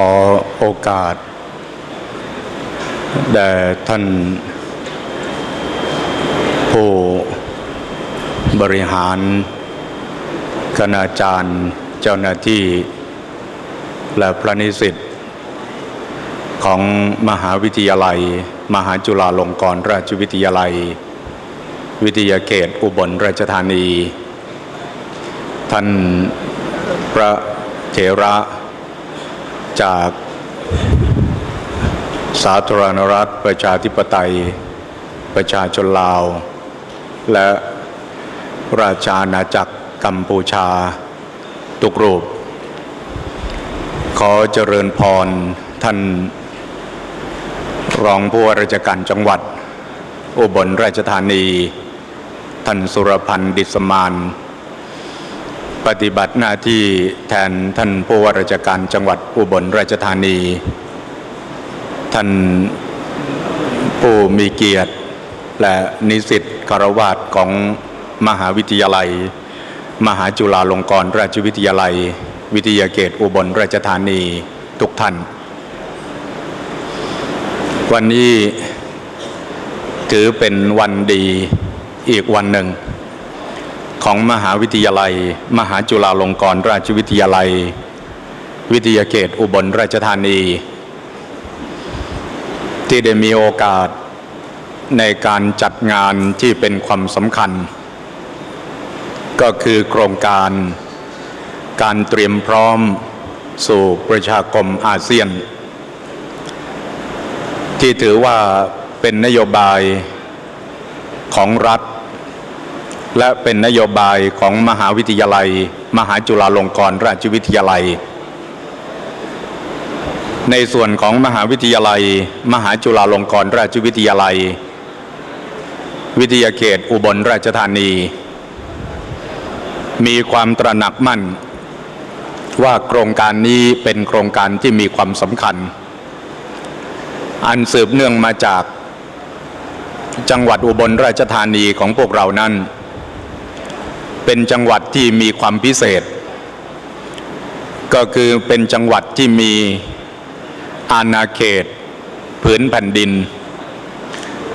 ขอโอกาสแด่ท่านผู้บริหาร คณาจารย์เจ้าหน้าที่ และพระนิสิตของมหาวิทยาลัย มหาจุฬาลงกรณราชวิทยาลัย วิทยาเขตอุบลราชธานี ท่านพระเถระ จากสาธารณรัฐ ประชาธิปไตย ประชาชนลาว และราชาอาณาจักรกัมพูชา ทุกรูป ขอเจริญพรท่านรองผู้ว่าราชการจังหวัด อุบลราชธานี ท่านสุรพันธ์ดิษมาน ปฏิบัติหน้าที่แทนท่านผู้ว่าราชการจังหวัดอุบลราชธานี ท่านผู้มีเกียรติ และนิสิตคารวาสของมหาวิทยาลัย มหาจุฬาลงกรณราชวิทยาลัย วิทยาเขตอุบลราชธานีทุกท่าน วันนี้ถือเป็นวันดีอีกวันหนึ่ง ของมหาวิทยาลัย มหาจุฬาลงกรณราชวิทยาลัย วิทยาเขตอุบลราชธานี ที่ได้มีโอกาสในการจัดงานที่เป็นความสำคัญ ก็คือโครงการการเตรียมพร้อมสู่ประชาคมอาเซียน ที่ถือว่าเป็นนโยบายของรัฐ และเป็นนโยบายของมหาวิทยาลัย มหาจุฬาลงกรณราชวิทยาลัย ในส่วนของมหาวิทยาลัย มหาจุฬาลงกรณราชวิทยาลัย วิทยาเขตอุบลราชธานี มีความตระหนักมั่น ว่าโครงการนี้เป็นโครงการที่มีความสำคัญ อันสืบเนื่องมาจากจังหวัดอุบลราชธานีของพวกเรานั้น เป็นจังหวัดที่มีความพิเศษ ก็คือเป็นจังหวัดที่มีอาณาเขตผืนแผ่นดิน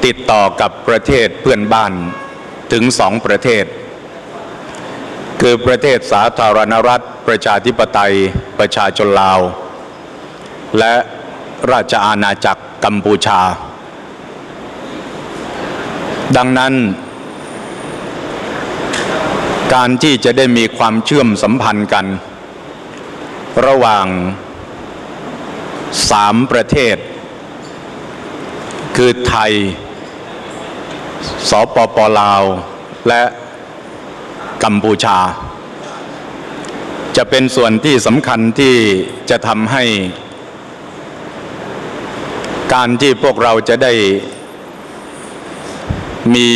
ติดต่อกับประเทศเพื่อนบ้านถึงสองประเทศ คือประเทศสาธารณรัฐ ประชาธิปไตยประชาชนลาว และราชอาณาจักรกัมพูชา ดังนั้น การที่จะได้มีความเชื่อมสัมพันธ์กัน ระหว่างสามประเทศ คือไทย สปปลาว และกัมพูชา จะเป็นส่วนที่สำคัญที่จะทำให้ การที่พวกเราจะได้มี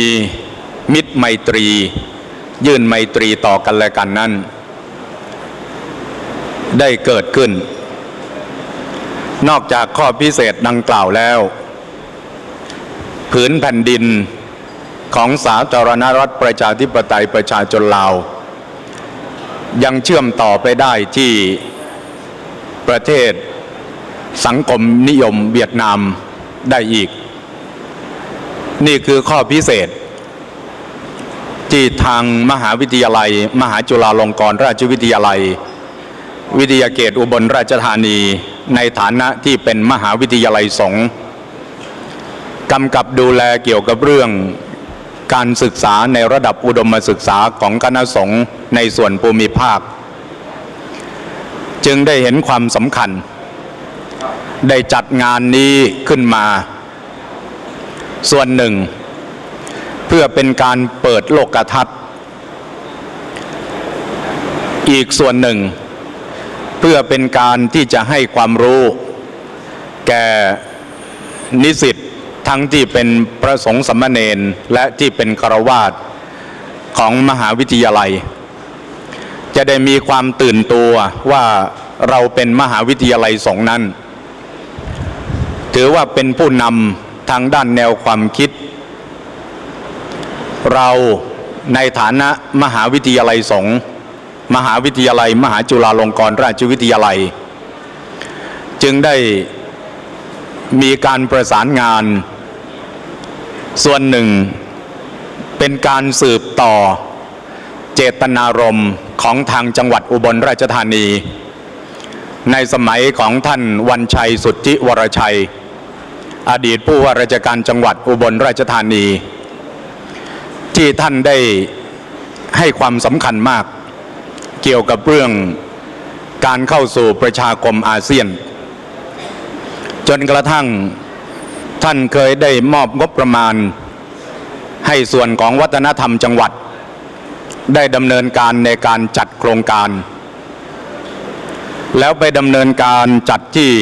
มิตรไมตรี ยื่นไมตรีต่อกันและกันนั้น ได้เกิดขึ้น นอกจากข้อพิเศษดังกล่าวแล้ว ผืนแผ่นดินของสาธารณรัฐประชาธิปไตยประชาชนลาว ยังเชื่อมต่อไปได้ที่ประเทศสังคมนิยมเวียดนามได้อีก นี่คือข้อพิเศษ ที่ทางมหาวิทยาลัย มหาจุฬาลงกรณราชวิทยาลัย วิทยาเขตอุบลราชธานีในฐานะที่เป็นมหาวิทยาลัยสงฆ์กำกับดูแลเกี่ยวกับเรื่องการศึกษาในระดับอุดมศึกษาของคณะสงฆ์ในส่วนภูมิภาค จึงได้เห็นความสำคัญ ได้จัดงานนี้ขึ้นมา ส่วนหนึ่ง พื่อเป็นการเปิดโลกทัศน์อีกส่วนหนึ่ง เพื่อเป็นการที่จะให้ความรู้ แก่นิสิตทั้งที่เป็นพระสงฆ์สมณเณรและที่เป็นครวาสของมหาวิทยาลัย จะได้มีความตื่นตัวว่าเราเป็นมหาวิทยาลัยสงนั้น ถือว่าเป็นผู้นำทางด้านแนวความคิด เราในฐานะมหาวิทยาลัยสงฆ์มหาวิทยาลัย มหาจุฬาลงกรณราชวิทยาลัย จึงได้มีการประสานงาน ส่วนหนึ่งเป็นการสืบต่อเจตนารมณ์ของทางจังหวัดอุบลราชธานี ในสมัยของท่านวันชัยสุทธิวรชัย อดีตผู้ว่าราชการจังหวัดอุบลราชธานี ที่ท่านได้ให้ความสำคัญมาก เกี่ยวกับเรื่องการเข้าสู่ประชาคมอาเซียน จนกระทั่งท่านเคยได้มอบงบประมาณ ให้ส่วนของวัฒนธรรมจังหวัด ได้ดำเนินการในการจัดโครงการ แล้วไปดำเนินการจัดที่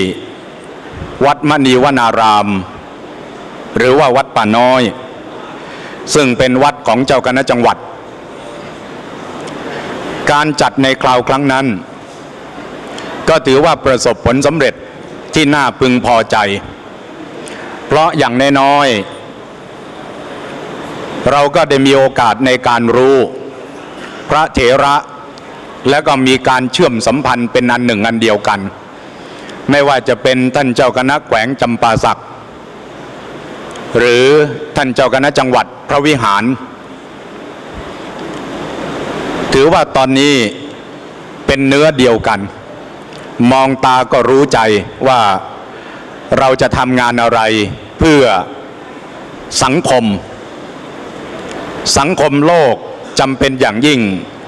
วัดมณีวนาราม หรือว่าวัดป่าน้อย ซึ่งเป็นวัดของเจ้าคณะจังหวัด การจัดในคราวครั้งนั้น ก็ถือว่าประสบผลสำเร็จที่น่าพึงพอใจ เพราะอย่างน้อยๆเราก็ได้มีโอกาสในการรู้ พระเถระและก็มีการเชื่อมสัมพันธ์เป็นอันหนึ่งอันเดียวกัน ไม่ว่าจะเป็นท่านเจ้าคณะแขวงจำปาสัก หรือท่านเจ้าคณะจังหวัดพระวิหาร ถือว่าตอนนี้เป็นเนื้อเดียวกัน มองตาก็รู้ใจว่าเราจะทำงานอะไรเพื่อสังคม สังคมโลกจำเป็นอย่างยิ่ง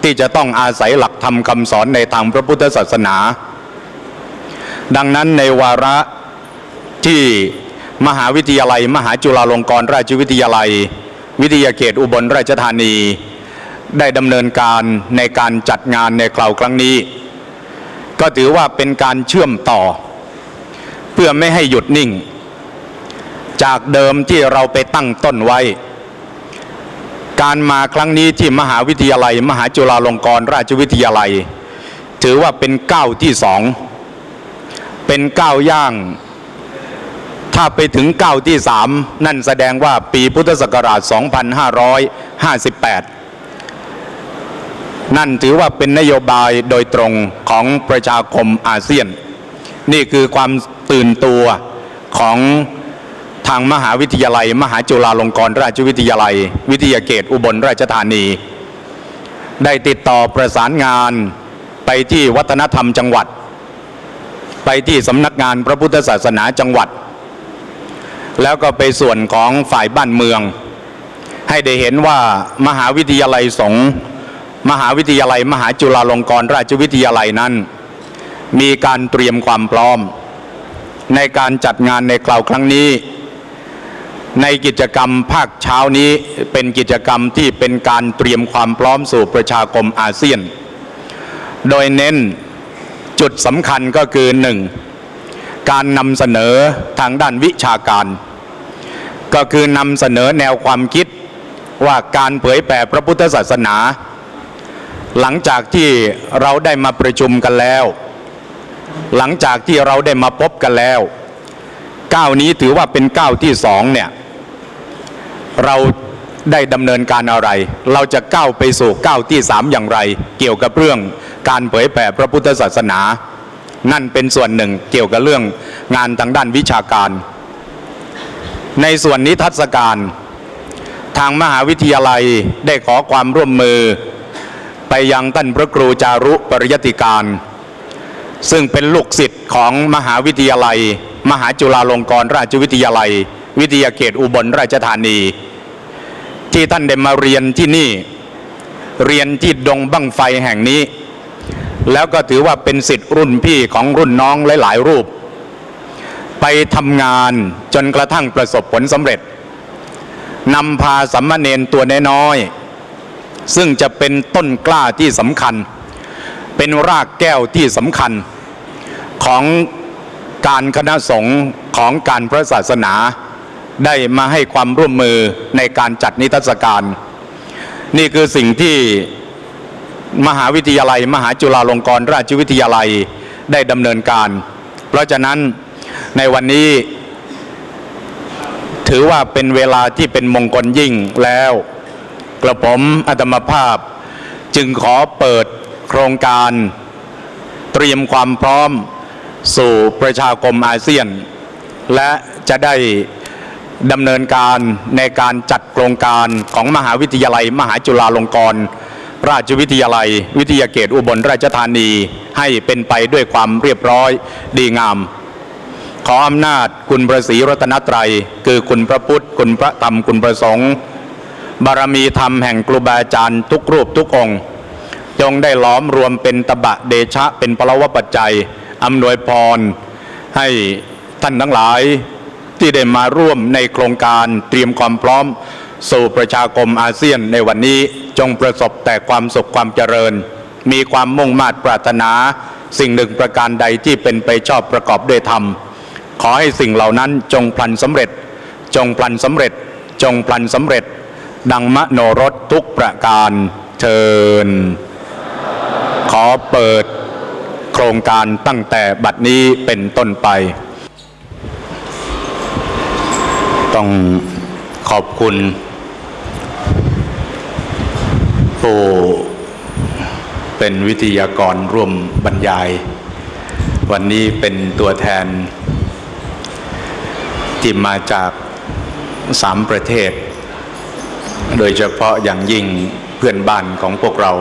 ที่จะต้องอาศัยหลักธรรมคำสอนในทางพระพุทธศาสนา ดังนั้นในวาระที่ มหาวิทยาลัย มหาจุฬาลงกรณราชวิทยาลัย วิทยาเขตอุบลราชธานี ได้ดำเนินการในการจัดงานในคราวครั้งนี้ ก็ถือว่าเป็นการเชื่อมต่อ เพื่อไม่ให้หยุดนิ่ง จากเดิมที่เราไปตั้งต้นไว้ การมาครั้งนี้ที่มหาวิทยาลัย มหาจุฬาลงกรณราชวิทยาลัย ถือว่าเป็นก้าวที่สองเป็นก้าวย่าง ถ้าไปถึงเก้าที่สามนั่นแสดงว่าปีพุทธศักราช 2558 นั่นถือว่าเป็นนโยบายโดยตรงของประชาคมอาเซียน นี่คือความตื่นตัวของทางมหาวิทยาลัย มหาจุฬาลงกรณราชวิทยาลัย วิทยาเขตอุบลราชธานี ได้ติดต่อประสานงานไปที่วัฒนธรรมจังหวัด ไปที่สำนักงานพระพุทธศาสนาจังหวัด แล้วก็ไปส่วนของฝ่ายบ้านเมือง ให้ได้เห็นว่ามหาวิทยาลัยสงฆ์มหาวิทยาลัย มหาจุฬาลงกรณราชวิทยาลัยนั้น มีการเตรียมความพร้อม ในการจัดงานในคราวครั้งนี้ ในกิจกรรมภาคเช้านี้เป็นกิจกรรมที่เป็นการเตรียมความพร้อมสู่ประชาคมอาเซียน โดยเน้นจุดสำคัญก็คือหนึ่ง การนำเสนอทางด้านวิชาการ ก็คือนำเสนอแนวความคิดว่าการเผยแผ่พระพุทธศาสนา หลังจากที่เราได้มาประชุมกันแล้ว หลังจากที่เราได้มาพบกันแล้วก้าวนี้ถือว่าเป็นก้าวที่สองเนี่ยเราได้ดำเนินการอะไร เราจะก้าวไปสู่ก้าวที่สามอย่างไร เกี่ยวกับเรื่องการเผยแผ่พระพุทธศาสนา นั่นเป็นส่วนหนึ่งเกี่ยวกับเรื่องงานทางด้านวิชาการ ในส่วนนิทรรศการ ทางมหาวิทยาลัยได้ขอความร่วมมือ ไปยังท่านพระครูจารุปริยติการ ซึ่งเป็นลูกศิษย์ของมหาวิทยาลัย มหาจุฬาลงกรณราชวิทยาลัย วิทยาเขตอุบลราชธานี ที่ท่านได้มาเรียนที่นี่ เรียนที่ดงบั้งไฟแห่งนี้ แล้วก็ถือว่าเป็นสิทธิ์รุ่นพี่ของรุ่นน้องหลายๆรูป ไปทำงานจนกระทั่งประสบผลสำเร็จนำพาสัมมาเนนตัวน้อยๆซึ่งจะเป็นต้นกล้าที่สำคัญ เป็นรากแก้วที่สำคัญ ของการคณะสงฆ์ของการพระศาสนา ได้มาให้ความร่วมมือในการจัดนิทรรศการ นี่คือสิ่งที่ มหาวิทยาลัย มหาจุฬาลงกรณราชวิทยาลัยได้ดำเนินการ เพราะฉะนั้นในวันนี้ถือว่าเป็นเวลาที่เป็นมงคลยิ่งแล้ว กระผมอาตมาภาพ จึงขอเปิดโครงการเตรียมความพร้อมสู่ประชาคมอาเซียน และจะได้ดำเนินการในการจัดโครงการของมหาวิทยาลัย มหาจุฬาลงกรณ ราชวิทยาลัย วิทยาเขตอุบลราชธานีให้เป็นไปด้วยความเรียบร้อยดีงาม ขออำนาจคุณพระศรีรัตนตรัย คือคุณพระพุทธ คุณพระธรรมคุณพระสงฆ์บารมีธรรมแห่งครูบาอาจารย์ทุกรูปทุกองค์จงได้ล้อมรวมเป็นตบะเดชะเป็นพลวปัจจัยอำนวยพร ให้ท่านทั้งหลายที่ได้มาร่วมในโครงการเตรียมความพร้อม สู่ประชาคมอาเซียนในวันนี้จงประสบแต่ความสุขความเจริญ มีความมุ่งมา่ปรารถนา สิ่งหนึ่งประการใดที่เป็นไปชอบประกอบด้วยธรรม ขอให้สิ่งเหล่านั้นจงพลันสำเร็จ จงพลันสำเร็จ จงพลันสำเร็จ ดังมโนรสทุกประการเชิญ ขอเปิดโครงการตั้งแต่บัดนี้เป็นต้นไป ต้องขอบคุณ ผู้เป็นวิทยากรร่วมบรรยาย วันนี้เป็นตัวแทนที่มาจากสามประเทศ โดยเฉพาะอย่างยิ่งเพื่อนบ้านของพวกเรา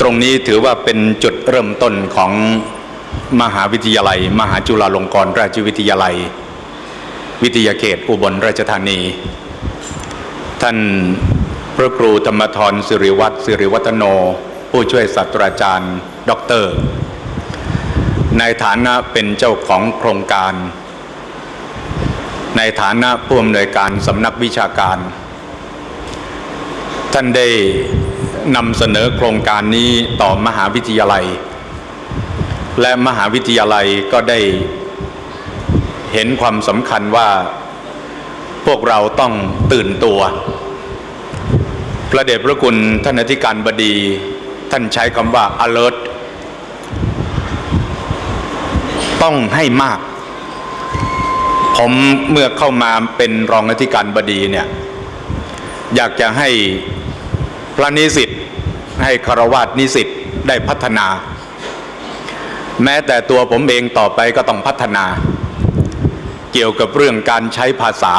ตรงนี้ถือว่าเป็นจุดเริ่มต้นของมหาวิทยาลัย มหาจุฬาลงกรณราชวิทยาลัย วิทยาเขตอุบลราชธานี ท่าน ระครูธรรมทรสิริวัตรสิริวัฒโน ผู้ช่วยศาสตราจารย์ด็อกเตอร์ ในฐานะเป็นเจ้าของโครงการ ในฐานะผู้อำนวยการสำนักวิชาการ ท่านได้นำเสนอโครงการนี้ต่อมหาวิทยาลัย และมหาวิทยาลัยก็ได้เห็นความสำคัญว่าพวกเราต้องตื่นตัว พระเดชพระคุณท่านอธิการบดี ท่านใช้คำว่า alert ต้องให้มาก ผมเมื่อเข้ามาเป็นรองอธิการบดีเนี่ย อยากจะให้พระนิสิตให้คารวาสนิสิตได้พัฒนา แม้แต่ตัวผมเองต่อไปก็ต้องพัฒนา เกี่ยวกับเรื่องการใช้ภาษา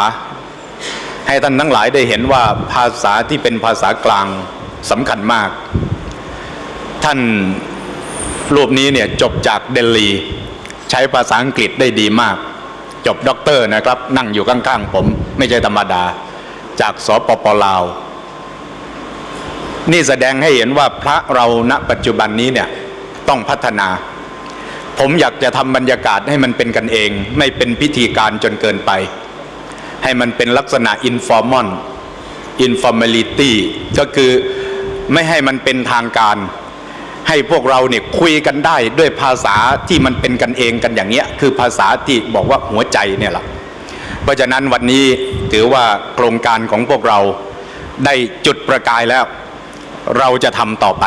ให้ท่านทั้งหลายได้เห็นว่าภาษาที่เป็นภาษากลางสำคัญมาก ท่านรูปนี้เนี่ยจบจากเดลี ใช้ภาษาอังกฤษได้ดีมาก จบด็อกเตอร์นะครับ นั่งอยู่ข้างๆผม ไม่ใช่ธรรมดา จากสปปลาว นี่แสดงให้เห็นว่าพระเราณปัจจุบันนี้เนี่ยต้องพัฒนา ผมอยากจะทำบรรยากาศให้มันเป็นกันเอง ไม่เป็นพิธีการจนเกินไป ให้มันเป็นลักษณะ informal informality ก็คือไม่ให้มันเป็นทางการ ให้พวกเราเนี่ยคุยกันได้ด้วยภาษาที่มันเป็นกันเองกันอย่างเงี้ยคือภาษาที่บอกว่าหัวใจเนี่ยแหละเพราะฉะนั้นวันนี้ถือว่าโครงการของพวกเราได้จุดประกายแล้ว เราจะทำต่อไป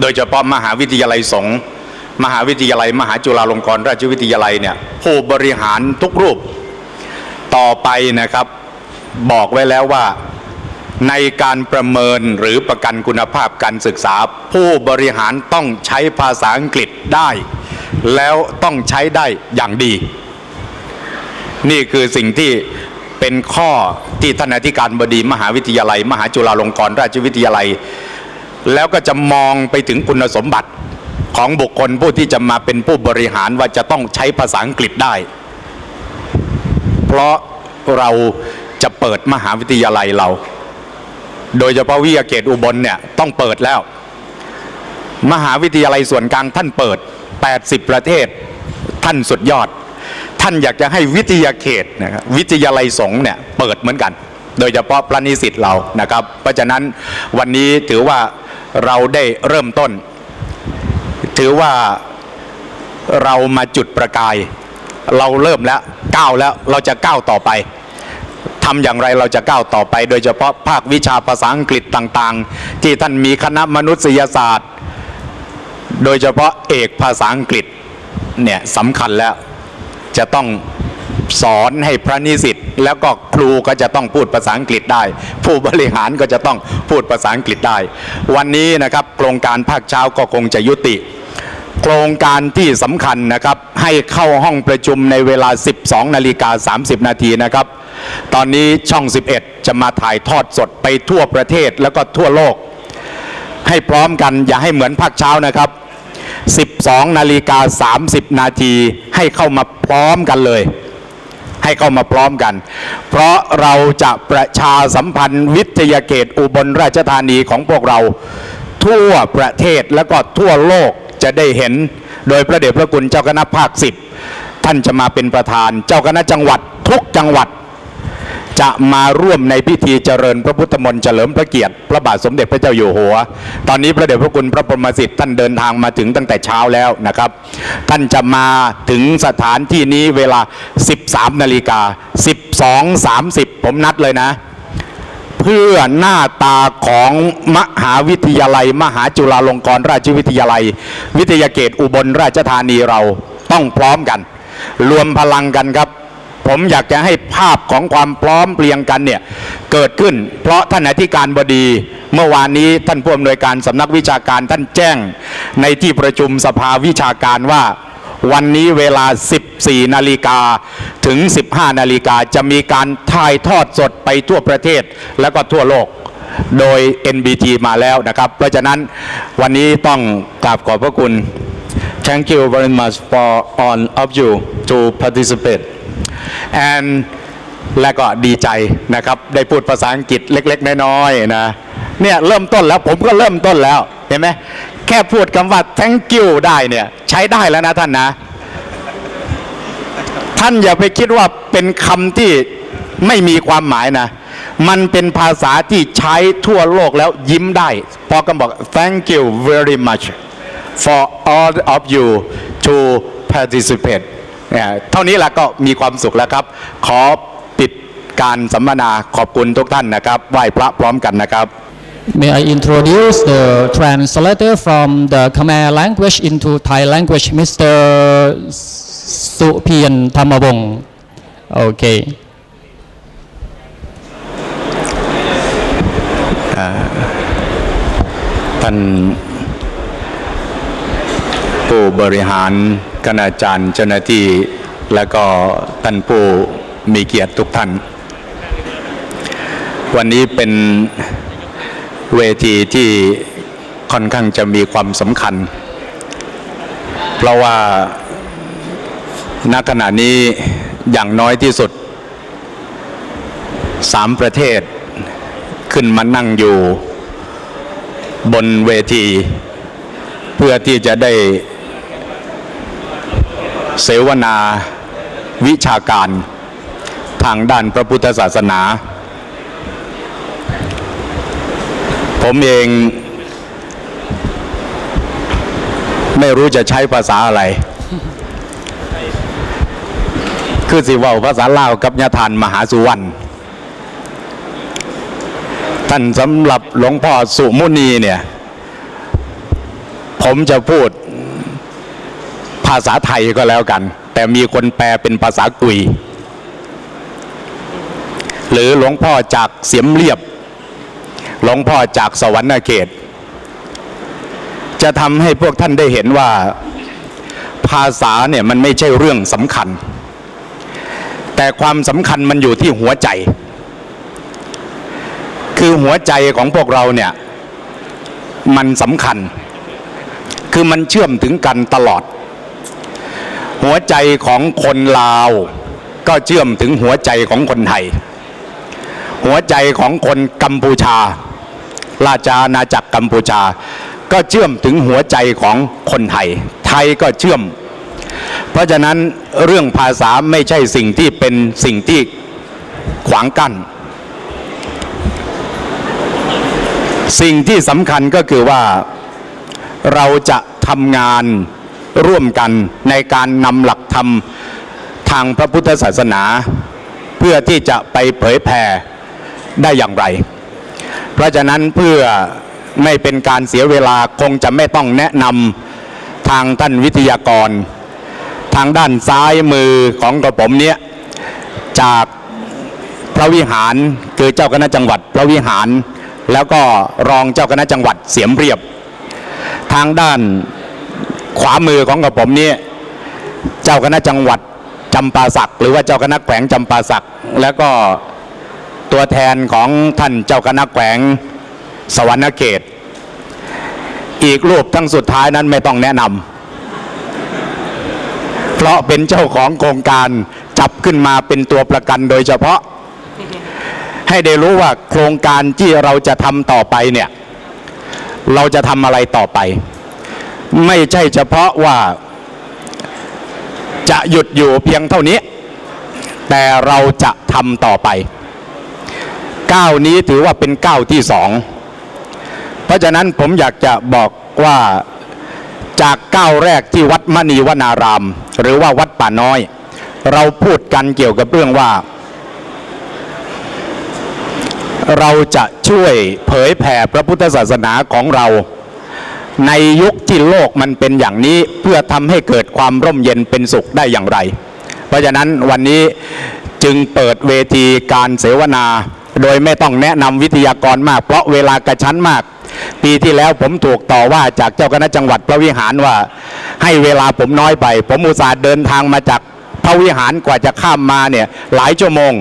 โดยเฉพาะมหาวิทยาลัยสงฆ์มหาวิทยาลัย มหาจุฬาลงกรณราชวิทยาลัยเนี่ยผู้บริหารทุกรูป ต่อไปนะครับ บอกไว้แล้วว่าในการประเมินหรือประกันคุณภาพการศึกษา ผู้บริหารต้องใช้ภาษาอังกฤษได้ แล้วต้องใช้ได้อย่างดี นี่คือสิ่งที่เป็นข้อที่ท่านอธิการบดีมหาวิทยาลัย มหาจุฬาลงกรณราชวิทยาลัย แล้วก็จะมองไปถึงคุณสมบัติของบุคคลผู้ที่จะมาเป็นผู้บริหารว่าจะต้องใช้ภาษาอังกฤษได้ เพราะเราจะเปิดมหาวิทยาลัยเรา โดยเฉพาะวิทยาเขตอุบลเนี่ยต้องเปิดแล้ว มหาวิทยาลัยส่วนกลางท่านเปิด 80 ประเทศท่านสุดยอด ท่านอยากจะให้วิทยาเขตนะครับวิทยาลัยสงฆ์เนี่ยเปิดเหมือนกัน โดยเฉพาะพระนิสิตเรานะครับ เพราะฉะนั้นวันนี้ถือว่าเราได้เริ่มต้น ถือว่าเรามาจุดประกาย เราเริ่มแล้ว ก้าวแล้วเราจะก้าวต่อไปทำอย่างไรเราจะก้าวต่อไป โดยเฉพาะภาควิชาภาษาอังกฤษต่างๆ ที่ท่านมีคณะมนุษยศาสตร์ โดยเฉพาะเอกภาษาอังกฤษเนี่ยสำคัญแล้วจะต้องสอนให้พระนิสิตแล้วก็ครูก็จะต้องพูดภาษาอังกฤษได้ ผู้บริหารก็จะต้องพูดภาษาอังกฤษได้ วันนี้นะครับโครงการภาคเช้าก็คงจะยุติ โครงการที่สำคัญนะครับ ให้เข้าห้องประชุมในเวลา 12 นาฬิกา 30 นาทีนะครับ ตอนนี้ช่อง 11 จะมาถ่ายทอดสดไปทั่วประเทศแล้วก็ทั่วโลก ให้พร้อมกันอย่าให้เหมือนภาคเช้านะครับ 12 นาฬิกา 30 นาทีให้เข้ามาพร้อมกันเลย ให้เข้ามาพร้อมกัน เพราะเราจะประชาสัมพันธ์วิทยาเขตอุบลราชธานีของพวกเรา ทั่วประเทศแล้วก็ทั่วโลก จะได้เห็นโดยพระเดชพระคุณเจ้าคณะภาคสิบท่านจะมาเป็นประธาน เจ้าคณะจังหวัดทุกจังหวัด จะมาร่วมในพิธีเจริญพระพุทธมนต์เฉลิมพระเกียรติ พระบาทสมเด็จพระเจ้าอยู่หัว ตอนนี้พระเดชพระคุณพระพรมสิทธิ์ท่านเดินทางมาถึงตั้งแต่เช้าแล้วนะครับ ท่านจะมาถึงสถานที่นี้เวลา 13นาฬิกา12.30 ผมนัดเลยนะ เพื่อหน้าตาของมหาวิทยาลัย มหาจุฬาลงกรณราชวิทยาลัย วิทยาเขตอุบลราชธานีเราต้องพร้อมกัน รวมพลังกันครับ ผมอยากจะให้ภาพของความพร้อมเพรียงกันเนี่ยเกิดขึ้น เพราะท่านอธิการบดีเมื่อวานนี้ท่านผู้อำนวยการสำนักวิชาการท่านแจ้ง ในที่ประชุมสภาวิชาการว่า วันนี้เวลา 14 นาฬิกาถึง 15 นาฬิกาจะมีการถ่ายทอดสดไปทั่วประเทศและก็ทั่วโลกโดย NBT มาแล้วนะครับ เพราะฉะนั้นวันนี้ต้องกราบขอบพระคุณ Thank you very much for all of you to participate. and และก็ดีใจนะครับ ได้พูดภาษาอังกฤษเล็ก ๆ น้อยๆนะเนี่ยเริ่มต้นแล้วผมก็เริ่มต้นแล้ว เห็นไหม แค่พูดคำว่า thank you ได้เนี่ย ใช้ได้แล้วนะท่านนะ ท่านอย่าไปคิดว่าเป็นคำที่ไม่มีความหมายนะ มันเป็นภาษาที่ใช้ทั่วโลกแล้วยิ้มได้ พอก็บอก thank you very much for all of you to participate เนี่ยเท่านี้ละก็มีความสุขแล้วครับ ขอปิดการสัมมนาขอบคุณทุกท่านนะครับ ไหว้พระพร้อมกันนะครับ May I introduce the translator from the Khmer language into Thai language, Mr. Supian Thamabong. Okay. ท่านผู้บริหารคณาจารย์เจ้าหน้าที่ และก็ท่านผู้มีเกียรติทุกท่าน วันนี้เป็น เวทีที่ค่อนข้างจะมีความสำคัญ เพราะว่าณขณะนี้อย่างน้อยที่สุดสามประเทศขึ้นมานั่งอยู่บนเวที เพื่อที่จะได้เสวนาวิชาการทางด้านพระพุทธศาสนา ผมเองไม่รู้จะใช้ภาษาอะไร คือสิว่าภาษาลาวกับญาทานมหาสุวรรณ ท่านสำหรับหลวงพ่อสุมุนีเนี่ย ผมจะพูดภาษาไทยก็แล้วกัน แต่มีคนแปลเป็นภาษากุย หรือหลวงพ่อจากเสียมเรียบ หลวงพ่อจากสวรรณเขต จะทำให้พวกท่านได้เห็นว่าภาษาเนี่ยมันไม่ใช่เรื่องสำคัญ แต่ความสำคัญมันอยู่ที่หัวใจ คือหัวใจของพวกเราเนี่ยมันสำคัญ คือมันเชื่อมถึงกันตลอด หัวใจของคนลาว ก็เชื่อมถึงหัวใจของคนไทย หัวใจของคนกัมพูชา ราชอาณาจักรกัมพูชา ก็เชื่อมถึงหัวใจของคนไทย ไทยก็เชื่อม เพราะฉะนั้นเรื่องภาษาไม่ใช่สิ่งที่เป็นสิ่งที่ขวางกั้นสิ่งที่สำคัญก็คือว่าเราจะทำงานร่วมกันในการนำหลักธรรมทางพระพุทธศาสนา เพื่อที่จะไปเผยแผ่ได้อย่างไร เพราะฉะนั้นเพื่อไม่เป็นการเสียเวลาคงจะไม่ต้องแนะนำทางท่านวิทยากร ทางด้านซ้ายมือของกระผมเนี้ยจากพระวิหารคือเจ้าคณะจังหวัดพระวิหาร แล้วก็รองเจ้าคณะจังหวัดเสียมเรียบ ทางด้านขวามือของกับผมนี่เจ้าคณะจังหวัดจำปาสักหรือว่าเจ้าคณะแขวงจำปาสักแล้วก็ ตัวแทนของท่านเจ้าคณะแขวงสวรรณเขต อีกรูปทั้งสุดท้ายนั้นไม่ต้องแนะนำเพราะเป็นเจ้าของโครงการจับขึ้นมาเป็นตัวประกันโดยเฉพาะ ให้ได้รู้ว่าโครงการที่เราจะทำต่อไปเนี่ย เราจะทำอะไรต่อไป ไม่ใช่เฉพาะว่าจะหยุดอยู่เพียงเท่านี้ แต่เราจะทำต่อไป ก้าวนี้ถือว่าเป็นก้าวที่สองเพราะฉะนั้นผมอยากจะบอกว่าจากก้าวแรกที่วัดมณีวนาราม หรือว่าวัดป่าน้อย เราพูดกันเกี่ยวกับเรื่องว่า เราจะช่วยเผยแผ่พระพุทธศาสนาของเรา ในยุคที่โลกมันเป็นอย่างนี้เพื่อทำให้เกิดความร่มเย็นเป็นสุขได้อย่างไร เพราะฉะนั้นวันนี้จึงเปิดเวทีการเสวนา โดยไม่ต้องแนะนำวิทยากรมาก เพราะเวลากระชั้นมาก ปีที่แล้วผมถูกต่อว่าจากเจ้าคณะจังหวัดพระวิหารว่า ให้เวลาผมน้อยไป ผมอุตส่าห์เดินทางมาจากพระวิหารกว่าจะข้ามมาเนี่ยหลายชั่วโมง